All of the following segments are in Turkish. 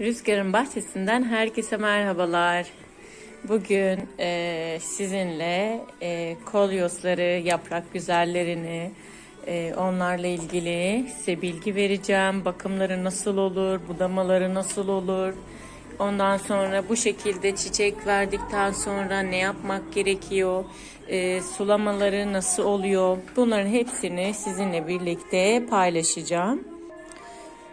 Rüzgar'ın bahçesinden herkese merhabalar. Bugün e, sizinle e, kolyosları, yaprak güzellerini, e, onlarla ilgili size bilgi vereceğim. Bakımları nasıl olur, budamaları nasıl olur. Ondan sonra bu şekilde çiçek verdikten sonra ne yapmak gerekiyor, e, sulamaları nasıl oluyor. Bunların hepsini sizinle birlikte paylaşacağım.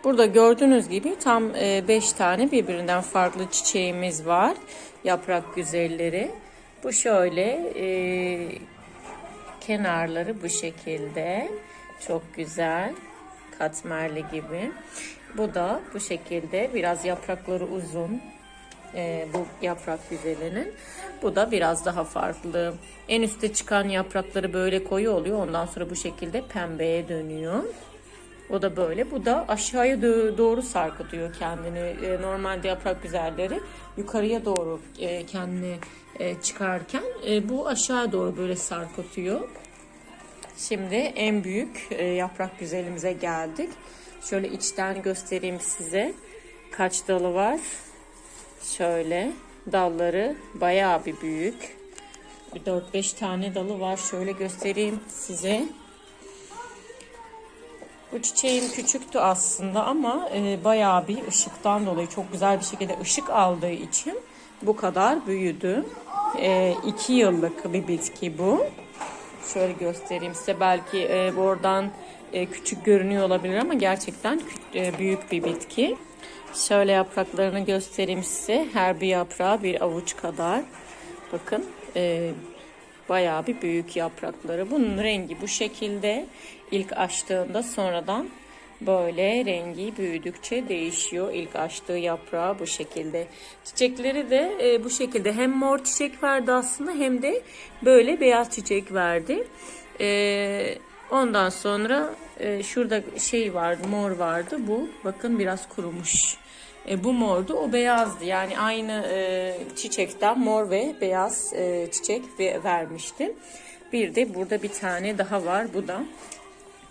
Burada gördüğünüz gibi tam 5 tane birbirinden farklı çiçeğimiz var. Yaprak güzelleri. Bu şöyle e, kenarları bu şekilde. Çok güzel. Katmerli gibi. Bu da bu şekilde biraz yaprakları uzun. E, bu yaprak güzelinin. Bu da biraz daha farklı. En üstte çıkan yaprakları böyle koyu oluyor. Ondan sonra bu şekilde pembeye dönüyor. O da böyle. Bu da aşağıya doğru sarkıtıyor kendini. E, normalde yaprak güzelleri yukarıya doğru e, kendini e, çıkarken bu aşağı doğru böyle sarkıtıyor. Şimdi en büyük yaprak güzelimize geldik. Şöyle içten göstereyim size. Kaç dalı var? Şöyle dalları bayağı bir büyük. Bir 4-5 tane dalı var. Şöyle göstereyim size. Bu çiçeğim küçüktü aslında ama e, bayağı bir ışıktan dolayı çok güzel bir şekilde ışık aldığı için bu kadar büyüdü. E, iki yıllık bir bitki bu. Şöyle göstereyim size. Belki e, buradan e, küçük görünüyor olabilir ama gerçekten e, büyük bir bitki. Şöyle yapraklarını göstereyim size. Her bir yaprağı bir avuç kadar. Bakın e, bayağı bir büyük yaprakları. Bunun rengi bu şekilde. İlk açtığında sonradan böyle rengi büyüdükçe değişiyor. İlk açtığı yaprağı bu şekilde. Çiçekleri de e, bu şekilde hem mor çiçek verdi aslında hem de böyle beyaz çiçek verdi. E, ondan sonra e, şurada şey vardı mor vardı bu bakın biraz kurumuş. E, bu mordu, o beyazdı. Yani aynı e, çiçekten mor ve beyaz e, çiçek ve, vermişti. Bir de burada bir tane daha var. Bu da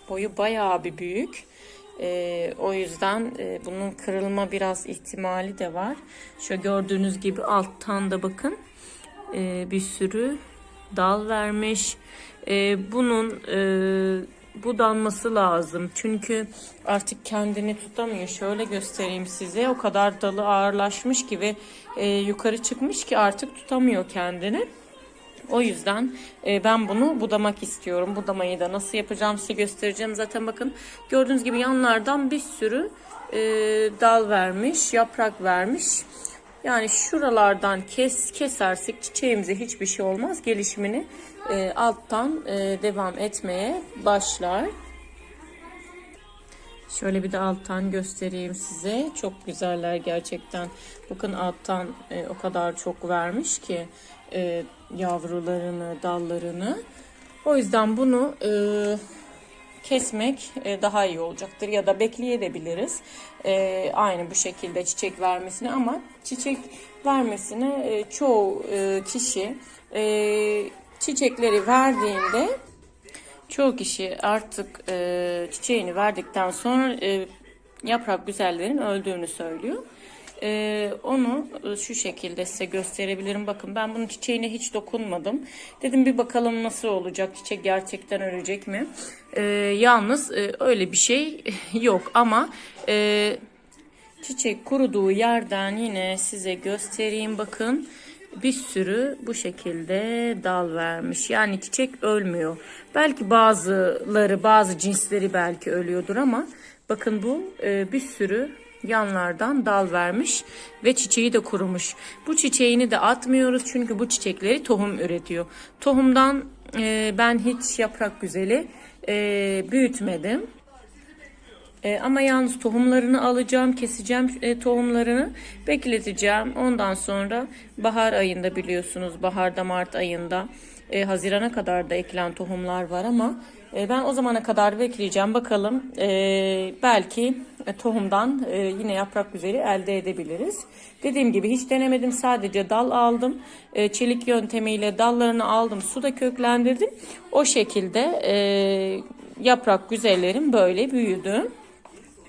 boyu bayağı bir büyük. E, o yüzden e, bunun kırılma biraz ihtimali de var. Şöyle gördüğünüz gibi alttan da bakın e, bir sürü dal vermiş. E, bunun e, budanması lazım. Çünkü artık kendini tutamıyor. Şöyle göstereyim size. O kadar dalı ağırlaşmış ki ve e, yukarı çıkmış ki artık tutamıyor kendini. O yüzden e, ben bunu budamak istiyorum. Budamayı da nasıl yapacağım size göstereceğim. Zaten bakın gördüğünüz gibi yanlardan bir sürü e, dal vermiş, yaprak vermiş. Yani şuralardan kes kesersek çiçeğimize hiçbir şey olmaz. Gelişimini e, alttan e, devam etmeye başlar. Şöyle bir de alttan göstereyim size. Çok güzeller gerçekten. Bakın alttan e, o kadar çok vermiş ki e, yavrularını, dallarını. O yüzden bunu e, kesmek e, daha iyi olacaktır ya da bekleyebiliriz. E, aynı bu şekilde çiçek vermesini ama çiçek vermesine e, çoğu e, kişi e, çiçekleri verdiğinde çoğu kişi artık e, çiçeğini verdikten sonra e, yaprak güzellerin öldüğünü söylüyor. E, onu e, şu şekilde size gösterebilirim. Bakın ben bunun çiçeğine hiç dokunmadım. Dedim bir bakalım nasıl olacak. Çiçek gerçekten ölecek mi? E, yalnız e, öyle bir şey yok ama e, çiçek kuruduğu yerden yine size göstereyim bakın bir sürü bu şekilde dal vermiş. Yani çiçek ölmüyor. Belki bazıları bazı cinsleri belki ölüyordur ama bakın bu e, bir sürü yanlardan dal vermiş ve çiçeği de kurumuş. Bu çiçeğini de atmıyoruz çünkü bu çiçekleri tohum üretiyor. Tohumdan e, ben hiç yaprak güzeli e, büyütmedim. E, ama yalnız tohumlarını alacağım, keseceğim e, tohumlarını, bekleteceğim. Ondan sonra bahar ayında biliyorsunuz, baharda Mart ayında, e, Haziran'a kadar da ekilen tohumlar var ama e, ben o zamana kadar bekleyeceğim. Bakalım e, belki e, tohumdan e, yine yaprak güzeli elde edebiliriz. Dediğim gibi hiç denemedim. Sadece dal aldım. E, çelik yöntemiyle dallarını aldım. Suda köklendirdim. O şekilde e, yaprak güzellerim böyle büyüdü.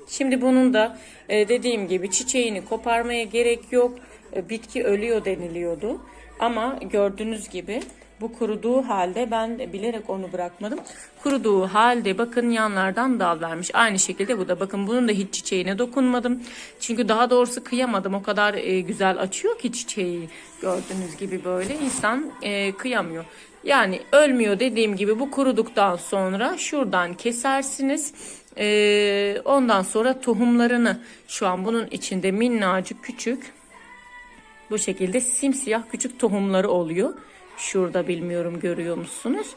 Şimdi bunun da e, dediğim gibi çiçeğini koparmaya gerek yok. E, bitki ölüyor deniliyordu. Ama gördüğünüz gibi bu kuruduğu halde ben bilerek onu bırakmadım. Kuruduğu halde bakın yanlardan dal vermiş. Aynı şekilde bu da bakın bunun da hiç çiçeğine dokunmadım. Çünkü daha doğrusu kıyamadım. O kadar e, güzel açıyor ki çiçeği. Gördüğünüz gibi böyle insan e, kıyamıyor. Yani ölmüyor dediğim gibi bu kuruduktan sonra şuradan kesersiniz. E, ondan sonra tohumlarını şu an bunun içinde minnacık küçük bu şekilde simsiyah küçük tohumları oluyor. Şurada bilmiyorum görüyor musunuz?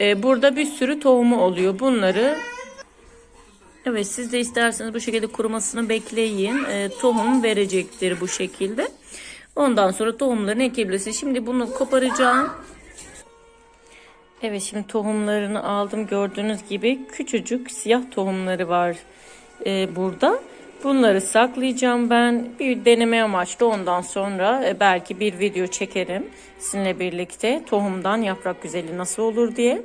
Ee, burada bir sürü tohumu oluyor. Bunları evet siz de isterseniz bu şekilde kurumasını bekleyin. Ee, tohum verecektir bu şekilde. Ondan sonra tohumlarını ekebilirsiniz. Şimdi bunu koparacağım. Evet şimdi tohumlarını aldım. Gördüğünüz gibi küçücük siyah tohumları var e, burada. Bunları saklayacağım ben. Bir deneme amaçlı ondan sonra e, belki bir video çekerim sizinle birlikte. Tohumdan yaprak güzeli nasıl olur diye.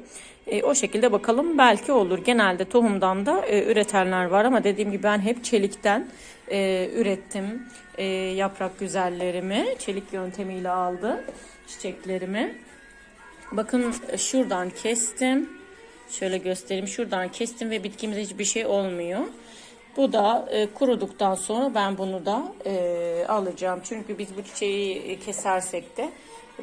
E, o şekilde bakalım belki olur. Genelde tohumdan da e, üretenler var ama dediğim gibi ben hep çelikten e, ürettim e, yaprak güzellerimi. Çelik yöntemiyle aldım çiçeklerimi. Bakın şuradan kestim. Şöyle göstereyim. Şuradan kestim ve bitkimizde hiçbir şey olmuyor. Bu da e, kuruduktan sonra ben bunu da e, alacağım. Çünkü biz bu çiçeği kesersek de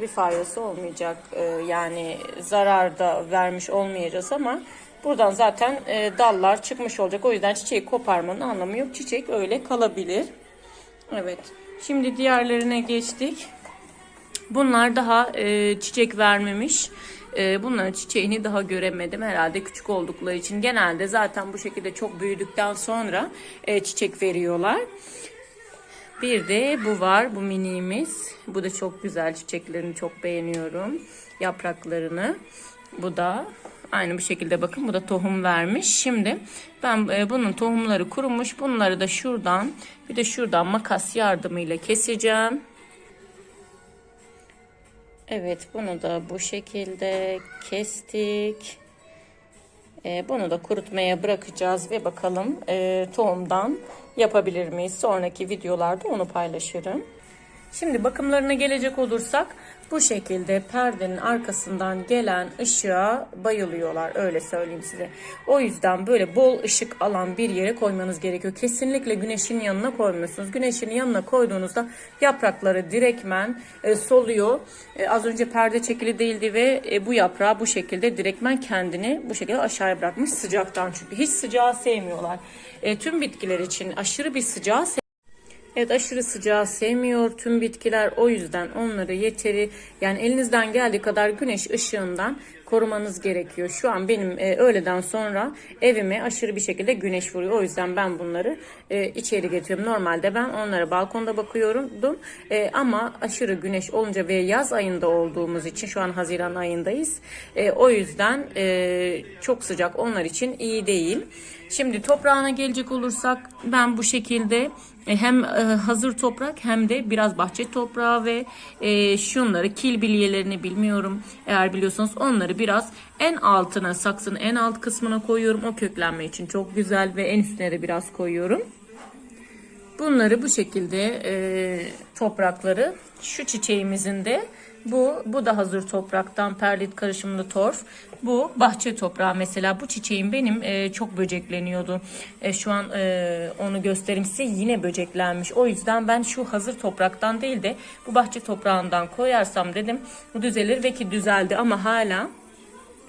bir faydası olmayacak. E, yani zarar da vermiş olmayacağız ama buradan zaten e, dallar çıkmış olacak. O yüzden çiçeği koparmanın anlamı yok. Çiçek öyle kalabilir. Evet. Şimdi diğerlerine geçtik. Bunlar daha e, çiçek vermemiş. E, bunların çiçeğini daha göremedim herhalde küçük oldukları için. Genelde zaten bu şekilde çok büyüdükten sonra e, çiçek veriyorlar. Bir de bu var bu miniğimiz. Bu da çok güzel çiçeklerini çok beğeniyorum. Yapraklarını. Bu da aynı bu şekilde bakın bu da tohum vermiş. Şimdi ben e, bunun tohumları kurumuş. Bunları da şuradan bir de şuradan makas yardımıyla keseceğim. Evet bunu da bu şekilde kestik. Ee, bunu da kurutmaya bırakacağız ve bakalım e, tohumdan yapabilir miyiz? Sonraki videolarda onu paylaşırım. Şimdi bakımlarına gelecek olursak bu şekilde perdenin arkasından gelen ışığa bayılıyorlar öyle söyleyeyim size. O yüzden böyle bol ışık alan bir yere koymanız gerekiyor. Kesinlikle güneşin yanına koymuyorsunuz. Güneşin yanına koyduğunuzda yaprakları direkmen e, soluyor. E, az önce perde çekili değildi ve e, bu yaprağı bu şekilde direkmen kendini bu şekilde aşağıya bırakmış sıcaktan çünkü hiç sıcağı sevmiyorlar. E, tüm bitkiler için aşırı bir sıcağı Evet aşırı sıcağı sevmiyor tüm bitkiler o yüzden onları yeteri yani elinizden geldiği kadar güneş ışığından korumanız gerekiyor. Şu an benim e, öğleden sonra evime aşırı bir şekilde güneş vuruyor. O yüzden ben bunları e, içeri getiriyorum. Normalde ben onlara balkonda bakıyordum e, ama aşırı güneş olunca ve yaz ayında olduğumuz için şu an Haziran ayındayız. E, o yüzden e, çok sıcak onlar için iyi değil. Şimdi toprağına gelecek olursak ben bu şekilde hem e, hazır toprak hem de biraz bahçe toprağı ve e, şunları kil bilyelerini bilmiyorum eğer biliyorsanız onları biraz en altına saksının en alt kısmına koyuyorum o köklenme için çok güzel ve en üstüne de biraz koyuyorum. Bunları bu şekilde e, toprakları şu çiçeğimizin de bu, bu da hazır topraktan perlit karışımlı torf. Bu bahçe toprağı mesela bu çiçeğim benim e, çok böcekleniyordu. E, şu an e, onu göstereyim size yine böceklenmiş. O yüzden ben şu hazır topraktan değil de bu bahçe toprağından koyarsam dedim bu düzelir ve ki düzeldi ama hala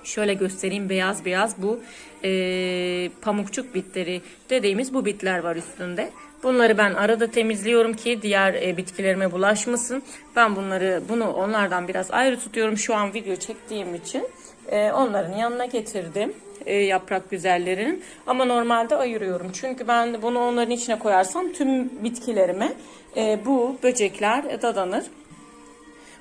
Şöyle göstereyim beyaz beyaz bu e, pamukçuk bitleri dediğimiz bu bitler var üstünde. Bunları ben arada temizliyorum ki diğer e, bitkilerime bulaşmasın. Ben bunları bunu onlardan biraz ayrı tutuyorum şu an video çektiğim için. E, onların yanına getirdim e, yaprak güzellerinin. Ama normalde ayırıyorum. Çünkü ben bunu onların içine koyarsam tüm bitkilerime bu böcekler dadanır.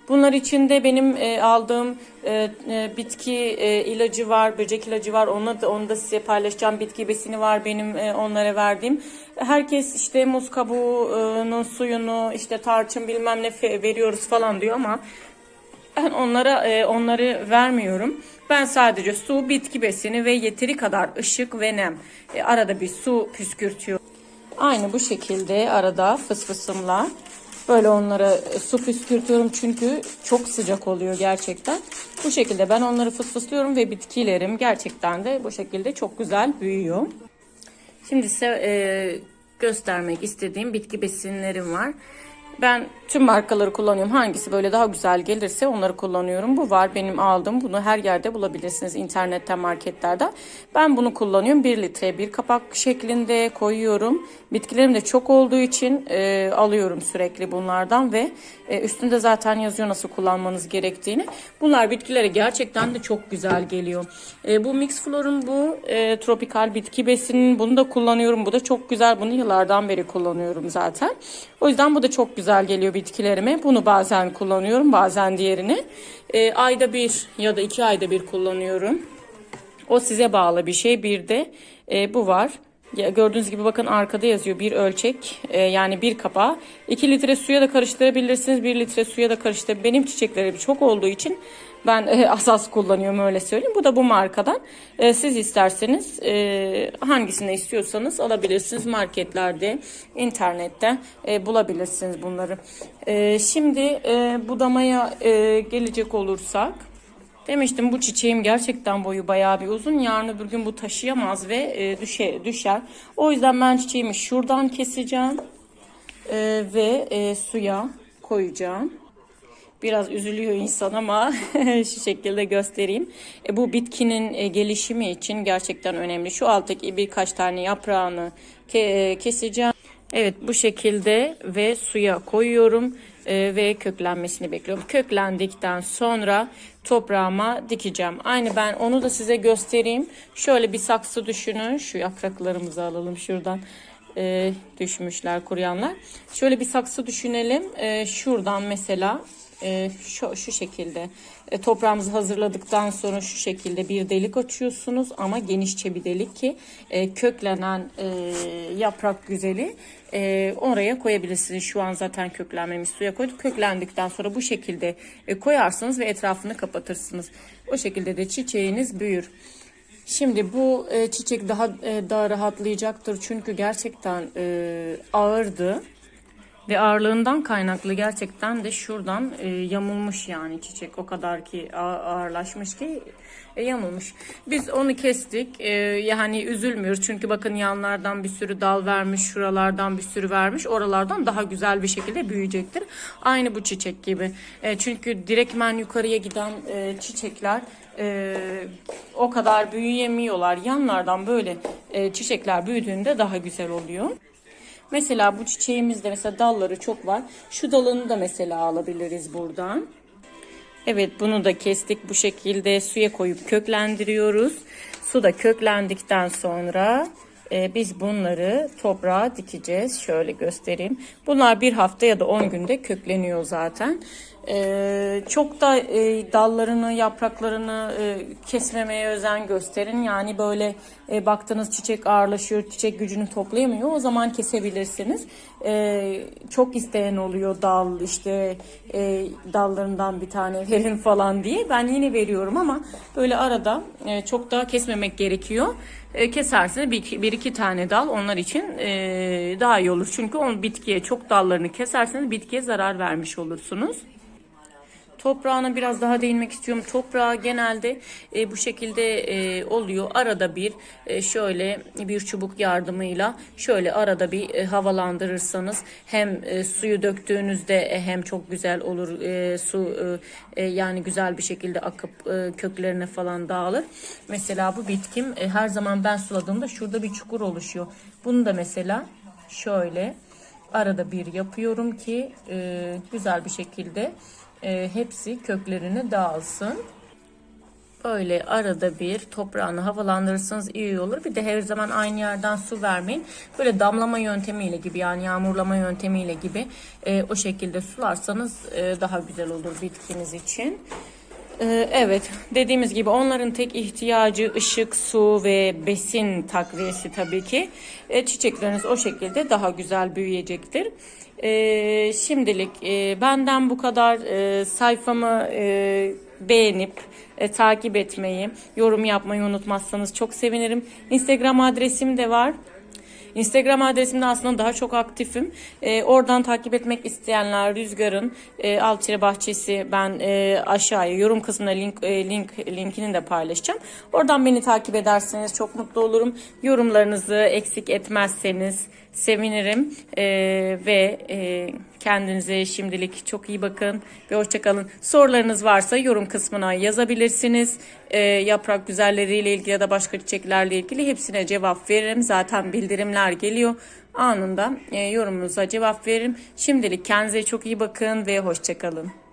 Bunlar içinde benim e, aldığım e, e, bitki e, ilacı var, böcek ilacı var. Onu da onu da size paylaşacağım. Bitki besini var benim e, onlara verdiğim. Herkes işte muz kabuğunun suyunu, işte tarçın bilmem ne veriyoruz falan diyor ama ben onlara e, onları vermiyorum. Ben sadece su, bitki besini ve yeteri kadar ışık ve nem. E, arada bir su püskürtüyorum. Aynı bu şekilde arada fısfısımla böyle onlara su püskürtüyorum çünkü çok sıcak oluyor gerçekten. Bu şekilde ben onları fısfıslıyorum ve bitkilerim gerçekten de bu şekilde çok güzel büyüyor. Şimdi size e, göstermek istediğim bitki besinlerim var. Ben tüm markaları kullanıyorum. Hangisi böyle daha güzel gelirse onları kullanıyorum. Bu var benim aldığım. Bunu her yerde bulabilirsiniz internetten, marketlerde. Ben bunu kullanıyorum. 1 litre bir kapak şeklinde koyuyorum. Bitkilerim de çok olduğu için e, alıyorum sürekli bunlardan ve e, üstünde zaten yazıyor nasıl kullanmanız gerektiğini. Bunlar bitkilere gerçekten de çok güzel geliyor. E, bu Mix Flor'un bu e, tropikal bitki besinin bunu da kullanıyorum. Bu da çok güzel. Bunu yıllardan beri kullanıyorum zaten. O yüzden bu da çok güzel geliyor bitkilerime. Bunu bazen kullanıyorum, bazen diğerini. E, ayda bir ya da iki ayda bir kullanıyorum. O size bağlı bir şey. Bir de e, bu var. Gördüğünüz gibi bakın arkada yazıyor bir ölçek e, yani bir kapağı. 2 litre suya da karıştırabilirsiniz. 1 litre suya da karıştır. Benim çiçeklerim çok olduğu için ben e, asas kullanıyorum öyle söyleyeyim. Bu da bu markadan. E, siz isterseniz e, hangisini istiyorsanız alabilirsiniz. Marketlerde, internette e, bulabilirsiniz bunları. E, şimdi e, budamaya e, gelecek olursak. Demiştim bu çiçeğim gerçekten boyu bayağı bir uzun. Yarın öbür gün bu taşıyamaz ve e, düşe, düşer. O yüzden ben çiçeğimi şuradan keseceğim. E, ve e, suya koyacağım. Biraz üzülüyor insan ama şu şekilde göstereyim. E, bu bitkinin e, gelişimi için gerçekten önemli. Şu alttaki birkaç tane yaprağını ke e, keseceğim. Evet bu şekilde ve suya koyuyorum e, ve köklenmesini bekliyorum. Köklendikten sonra toprağıma dikeceğim. Aynı ben onu da size göstereyim. Şöyle bir saksı düşünün. Şu yapraklarımızı alalım şuradan. E, düşmüşler kuruyanlar. Şöyle bir saksı düşünelim. E, şuradan mesela e, şu, şu şekilde e, toprağımızı hazırladıktan sonra şu şekilde bir delik açıyorsunuz ama genişçe bir delik ki e, köklenen e, yaprak güzeli e, oraya koyabilirsiniz. Şu an zaten köklenmemiş suya koyduk. Köklendikten sonra bu şekilde e, koyarsınız ve etrafını kapatırsınız. O şekilde de çiçeğiniz büyür. Şimdi bu e, çiçek daha e, daha rahatlayacaktır çünkü gerçekten e, ağırdı. Ve ağırlığından kaynaklı gerçekten de şuradan e, yamulmuş yani çiçek o kadar ki ağırlaşmış ki e, yamulmuş. Biz onu kestik e, yani üzülmüyoruz çünkü bakın yanlardan bir sürü dal vermiş şuralardan bir sürü vermiş oralardan daha güzel bir şekilde büyüyecektir. Aynı bu çiçek gibi e, çünkü direktmen yukarıya giden e, çiçekler e, o kadar büyüyemiyorlar yanlardan böyle e, çiçekler büyüdüğünde daha güzel oluyor. Mesela bu çiçeğimizde mesela dalları çok var. Şu dalını da mesela alabiliriz buradan. Evet bunu da kestik bu şekilde suya koyup köklendiriyoruz. Su da köklendikten sonra e, biz bunları toprağa dikeceğiz. Şöyle göstereyim. Bunlar bir hafta ya da 10 günde kökleniyor zaten. Ee, çok da e, dallarını, yapraklarını e, kesmemeye özen gösterin. Yani böyle e, baktığınız çiçek ağırlaşıyor, çiçek gücünü toplayamıyor. O zaman kesebilirsiniz. E, çok isteyen oluyor dal işte e, dallarından bir tane verin falan diye. Ben yine veriyorum ama böyle arada e, çok daha kesmemek gerekiyor. E, kesersiniz bir, bir iki tane dal onlar için e, daha iyi olur. Çünkü on bitkiye çok dallarını keserseniz bitkiye zarar vermiş olursunuz. Toprağına biraz daha değinmek istiyorum. Toprağı genelde e, bu şekilde e, oluyor. Arada bir e, şöyle bir çubuk yardımıyla şöyle arada bir e, havalandırırsanız hem e, suyu döktüğünüzde e, hem çok güzel olur. E, su e, e, yani güzel bir şekilde akıp e, köklerine falan dağılır. Mesela bu bitkim e, her zaman ben suladığımda şurada bir çukur oluşuyor. Bunu da mesela şöyle arada bir yapıyorum ki e, güzel bir şekilde e, hepsi köklerine dağılsın. Böyle arada bir toprağını havalandırırsanız iyi olur. Bir de her zaman aynı yerden su vermeyin. Böyle damlama yöntemiyle gibi yani yağmurlama yöntemiyle gibi e, o şekilde sularsanız e, daha güzel olur bitkiniz için. E, evet dediğimiz gibi onların tek ihtiyacı ışık, su ve besin takviyesi tabii ki. E, çiçekleriniz o şekilde daha güzel büyüyecektir. E, şimdilik e, benden bu kadar e, sayfamı beğenip takip etmeyi, yorum yapmayı unutmazsanız çok sevinirim. Instagram adresim de var. Instagram adresimde aslında daha çok aktifim. E, oradan takip etmek isteyenler Rüzgar'ın e, Altire Bahçesi ben e, aşağıya yorum kısmına link, e, link linkini de paylaşacağım. Oradan beni takip ederseniz çok mutlu olurum. Yorumlarınızı eksik etmezseniz sevinirim. E, ve e, kendinize şimdilik çok iyi bakın ve hoşçakalın. Sorularınız varsa yorum kısmına yazabilirsiniz. E, yaprak güzelleriyle ilgili ya da başka çiçeklerle ilgili hepsine cevap veririm. Zaten bildirimler geliyor. Anında e, yorumunuza cevap veririm. Şimdilik kendinize çok iyi bakın ve hoşçakalın.